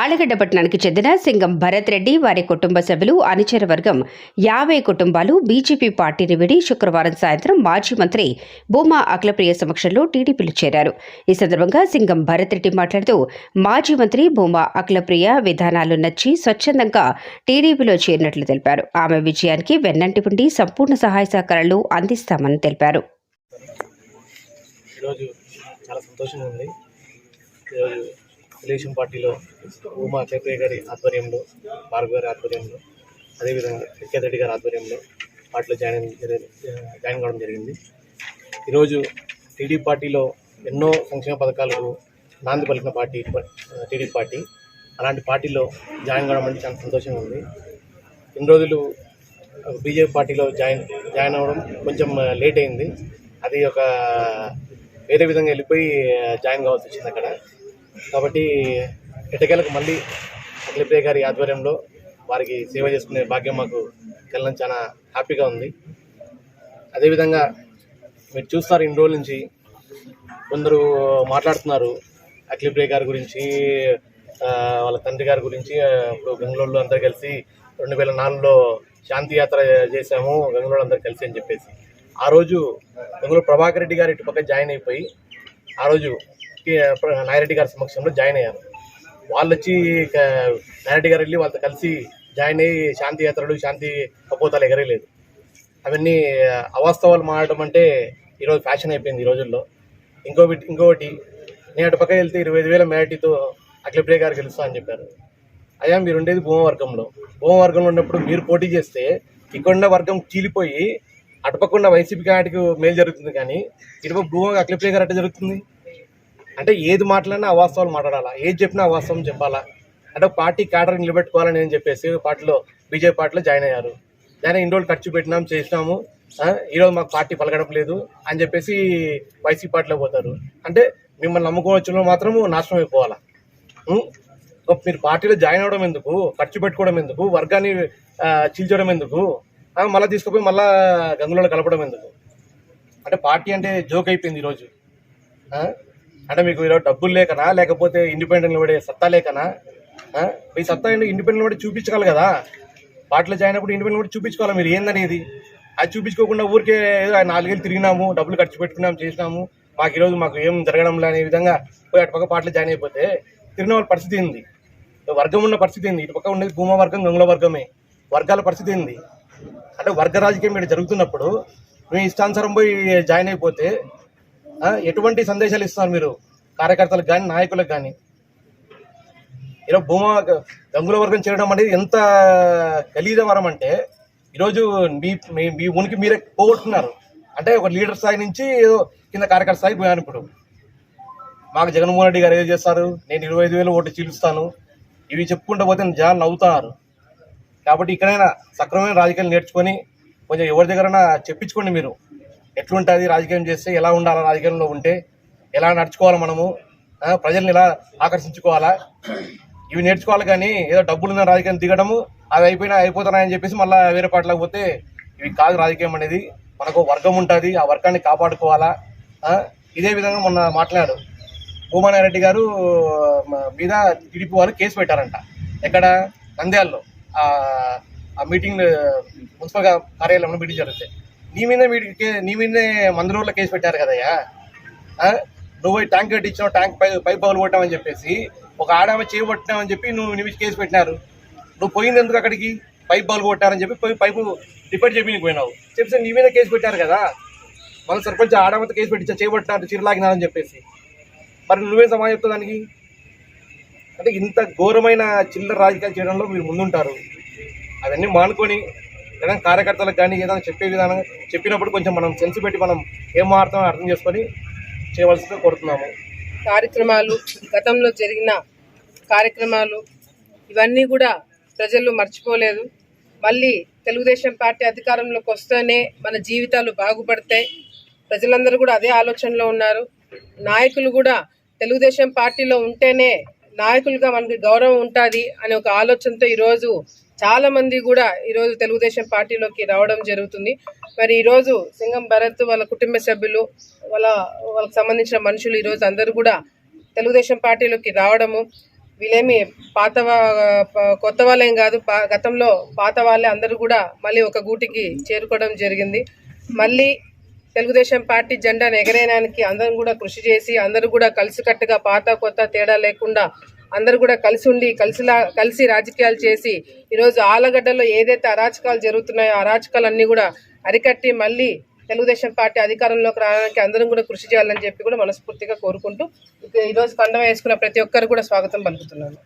ఆలగడ్డ పట్టణానికి చెందిన సింగం భరత్ రెడ్డి వారి కుటుంబ సభ్యులు అనుచర వర్గం యాభై కుటుంబాలు బీజేపీ పార్టీని విడి శుక్రవారం సాయంత్రం మాజీ మంత్రి భూమా అఖిలప్రియ సమక్షంలో టీడీపీలో చేరారు. ఈ సందర్భంగా సింగం భరత్ రెడ్డి మాట్లాడుతూ మాజీ మంత్రి భూమా అఖిలప్రియ విధానాలు నచ్చి స్వచ్ఛందంగా టీడీపీలో చేరినట్లు తెలిపారు. ఆమె విజయానికి వెన్నంటి ఉండి సంపూర్ణ సహాయ సహకారాలు అందిస్తామని తెలిపారు. ఈరోజు చాలా సంతోషంగా ఉంది. ఈరోజు తెలుగుదేశం పార్టీలో ఉమా కేపీ గారి ఆధ్వర్యంలో భార్గవ గారి ఆధ్వర్యంలో అదేవిధంగా వెంకయ్య రెడ్డి గారి ఆధ్వర్యంలో పార్టీలో జాయిన్ అయ్యి- జాయిన్ కావడం జరిగింది. ఈరోజు టీడీపీ పార్టీలో ఎన్నో సంక్షేమ పథకాలకు నాంది పలికిన పార్టీ టీడీపీ పార్టీ. అలాంటి పార్టీలో జాయిన్ కావడం అంటే చాలా సంతోషంగా ఉంది. ఇన్ని రోజులు బీజేపీ పార్టీలో జాయిన్ జాయిన్ అవ్వడం కొంచెం లేట్ అయింది. అది ఒక వేరే విధంగా వెళ్ళిపోయి జాయిన్ కావాల్సి వచ్చింది అక్కడ. కాబట్టి ఎటకేలకు మళ్ళీ అఖిలప్రియ గారి ఆధ్వర్యంలో వారికి సేవ చేసుకునే భాగ్యం మాకు కలడం చాలా హ్యాపీగా ఉంది. అదేవిధంగా మీరు చూస్తారు ఇన్ని రోజుల నుంచి కొందరు మాట్లాడుతున్నారు అఖిలప్రియ గారి గురించి వాళ్ళ తండ్రి గారి గురించి. ఇప్పుడు బెంగళూరులో అందరు కలిసి రెండు వేల నాలుగులో శాంతి యాత్ర చేశాము బెంగళూరు అందరు కలిసి అని చెప్పేసి. ఆ రోజు బెంగళూరు ప్రభాకర్ రెడ్డి గారు ఇటు పక్క జాయిన్ అయిపోయి ఆ రోజు నాయిరెడ్డి గారి సమక్షంలో జాయిన్ అయ్యారు. వాళ్ళు వచ్చి నాయరెడ్డి నాయిరెడ్డి గారు వెళ్ళి వాళ్ళతో కలిసి జాయిన్ అయ్యి శాంతి యాత్రలు శాంతి కపోతాలు ఎగరలేదు అవన్నీ అవాస్తవాలు మారడం అంటే ఈరోజు ఫ్యాషన్ అయిపోయింది ఈ రోజుల్లో. ఇంకోటి ఇంకొకటి నేను అటు పక్క వెళ్తే ఇరవై ఐదు వేల మేటితో అఖిలప్రియ గారు గెలుస్తా అని చెప్పారు. అయ్యా మీరు ఉండేది భూమవర్గంలో. భూమవర్గంలో ఉన్నప్పుడు మీరు పోటీ చేస్తే ఇక్కడ వర్గం చీలిపోయి అటుపక్కన్న వైసీపీ కాటికి మేలు జరుగుతుంది కానీ ఇటుపక్క భూమ అఖిలప్రియ గారు అట్ట జరుగుతుంది? అంటే ఏది మాట్లాడినా అవాస్తవాలు మాట్లాడాలా? ఏది చెప్పినా అవాస్తవం చెప్పాలా? అంటే పార్టీ క్యాడర్ నిలబెట్టుకోవాలని అని చెప్పేసి పార్టీలో బీజేపీ పార్టీలో జాయిన్ అయ్యారు. జాయిన్ ఇన్ని రోజులు ఖర్చు పెట్టినాం చేసినాము. ఈరోజు మాకు పార్టీ పలకడం లేదు అని చెప్పేసి వైసీపీ పార్టీలో పోతారు. అంటే మిమ్మల్ని నమ్ముకొని వచ్చిన మాత్రం మాత్రము నాశనం అయిపోవాలా? మీరు పార్టీలో జాయిన్ అవడం ఎందుకు? ఖర్చు పెట్టుకోవడం ఎందుకు? వర్గాన్ని చీల్చడం ఎందుకు? మళ్ళీ తీసుకుపోయి మళ్ళా గంగులలో కలపడం ఎందుకు? అంటే పార్టీ అంటే జోక్ అయిపోయింది ఈరోజు అంటే మీకు ఈరోజు డబ్బులు లేకనా? లేకపోతే ఇండిపెండెంట్ పడే సత్తా లేకనా? మీ సత్తా ఏంటి? ఇండిపెండెంట్ పడి చూపించగలరు కదా? పార్టీలో జాయిన్ అయినప్పుడు ఇండిపెండెంట్ పడి చూపించుకోవాలి మీరు. ఏందనేది? అది చూపించుకోకుండా ఊరికే ఏదో నాలుగేళ్ళు తిరిగినాము డబ్బులు ఖర్చు పెట్టుకున్నాము చేసినాము. మాకు ఈరోజు మాకు ఏం జరగడం లేని అనే విధంగా పోయి అటుపక్క పార్టీలో జాయిన్ అయిపోతే తిరిగిన వాళ్ళ పరిస్థితి ఏంది? వర్గం ఉన్న పరిస్థితి ఏంది? ఇటు పక్క ఉండేది భూమా వర్గం గంగుల వర్గమే. వర్గాల పరిస్థితి ఏంది? అంటే వర్గ రాజకీయం ఇక్కడ జరుగుతున్నప్పుడు మేము ఇష్టానుసారం పోయి జాయిన్ అయిపోతే ఎటువంటి సందేశాలు ఇస్తున్నారు మీరు? కార్యకర్తలకు కానీ నాయకులకు కానీ ఈరోజు భూమా గంగుల వర్గం చేరడం అనేది ఎంత గలీజ వరం అంటే ఈరోజు మీ మీ ఉనికి మీరే పోగొట్టుకున్నారు. అంటే ఒక లీడర్ స్థాయి నుంచి ఏదో కింద కార్యకర్త స్థాయికి పోయాను ఇప్పుడు. మాకు జగన్మోహన్ రెడ్డి గారు ఏం చేస్తారు నేను ఇరవై ఐదు వేలు ఓటు చీలుస్తాను ఇవి చెప్పుకుంటూ పోతే జనాలు నవ్వుతున్నారు కాబట్టి ఇక్కడైనా సక్రమమైన రాజకీయాలు నేర్చుకొని కొంచెం ఎవరి దగ్గరైనా చెప్పించుకోండి మీరు. ఎట్లుంటుంది రాజకీయం చేస్తే ఎలా ఉండాలా రాజకీయంలో ఉంటే ఎలా నడుచుకోవాలి మనము ప్రజల్ని ఎలా ఆకర్షించుకోవాలా? ఇవి నేర్చుకోవాలి కానీ ఏదో డబ్బులున్న రాజకీయం దిగడము అవి అయిపోయినా అయిపోతున్నాయని చెప్పేసి మళ్ళీ వేరే పాటలకు పోతే ఇవి కాదు రాజకీయం అనేది. మనకు వర్గం ఉంటుంది ఆ వర్గాన్ని కాపాడుకోవాలా? ఇదే విధంగా మొన్న మాట్లాడారు. భూమానారెడ్డి గారు మీద టీడీపీ వాళ్ళు కేసు పెట్టారంట. ఎక్కడ? నంద్యాలలో. ఆ మీటింగ్ మున్సిపల్ కార్యాలయంలో మీటింగ్ జరుగుతాయి. నీ మీద వీడికి నీ నీ మీదనే రోజుల కేసు పెట్టారు కదయ్యా? నువ్వు ట్యాంక్ కట్టించావు ట్యాంక్ పై పైప్ పగులు కొట్టామని చెప్పేసి ఒక ఆడామ చేయబట్టినామని చెప్పి నువ్వు నీ మీద కేసు పెట్టినారు. నువ్వు పోయింది ఎందుకు అక్కడికి? పైప్ పగలు కొట్టారని చెప్పి పోయి పైపు రిపేర్ చెప్పి నీకు పోయినావు. చెప్తే నీ మీద కేసు పెట్టారు కదా? మన సర్పంచ్ ఆడమంతా కేసు పెట్టించా చేయబట్టినారు చీరలాగినారని చెప్పేసి. మరి నువ్వేం సమాజం చెప్తావు దానికి? అంటే ఇంత ఘోరమైన చిల్లర రాజకీయాలు చేయడంలో మీరు ముందుంటారు. అవన్నీ మానుకొని ఏదైనా కార్యకర్తలకు కానీ ఏదైనా చెప్పే విధానం చెప్పినప్పుడు కొంచెం మనం సెన్స్ పెట్టి మనం ఏం మారుతామో అర్థం చేసుకొని చేయవలసిందిగా కోరుతున్నాము. కార్యక్రమాలు గతంలో జరిగిన కార్యక్రమాలు ఇవన్నీ కూడా ప్రజలు మర్చిపోలేదు. మళ్ళీ తెలుగుదేశం పార్టీ అధికారంలోకి వస్తేనే మన జీవితాలు బాగుపడతాయి. ప్రజలందరూ కూడా అదే ఆలోచనలో ఉన్నారు. నాయకులు కూడా తెలుగుదేశం పార్టీలో ఉంటేనే నాయకులుగా మనకి గౌరవం ఉంటుంది అనే ఒక ఆలోచనతో ఈరోజు చాలామంది కూడా ఈరోజు తెలుగుదేశం పార్టీలోకి రావడం జరుగుతుంది. మరి ఈరోజు సింగం భరత్ వాళ్ళ కుటుంబ సభ్యులు వాళ్ళ వాళ్ళకి సంబంధించిన మనుషులు ఈరోజు అందరూ కూడా తెలుగుదేశం పార్టీలోకి రావడము వీళ్ళేమి పాత కొత్త వాళ్ళేం కాదు పా- గతంలో పాత వాళ్ళే అందరూ కూడా మళ్ళీ ఒక గూటికి చేరుకోవడం జరిగింది. మళ్ళీ తెలుగుదేశం పార్టీ జెండాను ఎగరేయడానికి అందరం కూడా కృషి చేసి అందరూ కూడా కలిసికట్టుగా పాత కొత్త తేడా లేకుండా అందరూ కూడా కలిసి ఉండి కలిసిలా కలిసి రాజకీయాలు చేసి ఈరోజు ఆలగడ్డలో ఏదైతే అరాచకాలు జరుగుతున్నాయో అరాచకాలన్నీ కూడా అరికట్టి మళ్ళీ తెలుగుదేశం పార్టీ అధికారంలోకి రావడానికి అందరం కూడా కృషి చేయాలని చెప్పి కూడా మనస్ఫూర్తిగా కోరుకుంటూ ఈరోజు కండవ వేసుకున్న ప్రతి ఒక్కరు కూడా స్వాగతం పలుకుతున్నాను.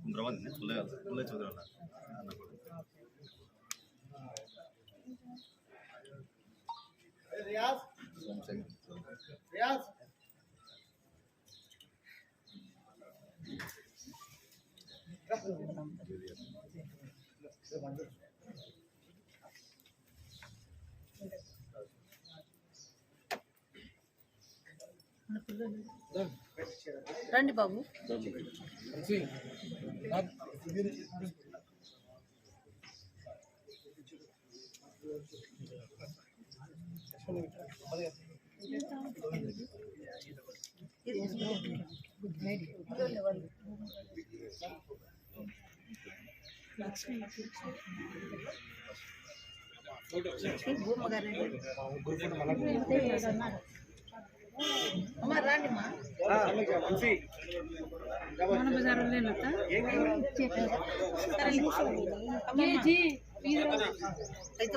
ಕುಂದ್ರವಾದ ಸುಳ್ಳೆ ಸುಳ್ಳೆ ಚೌದ್ರಲ್ಲ रियाज रियाज Gracias. రండి బాబు. అమ్మ రండి మా అయితే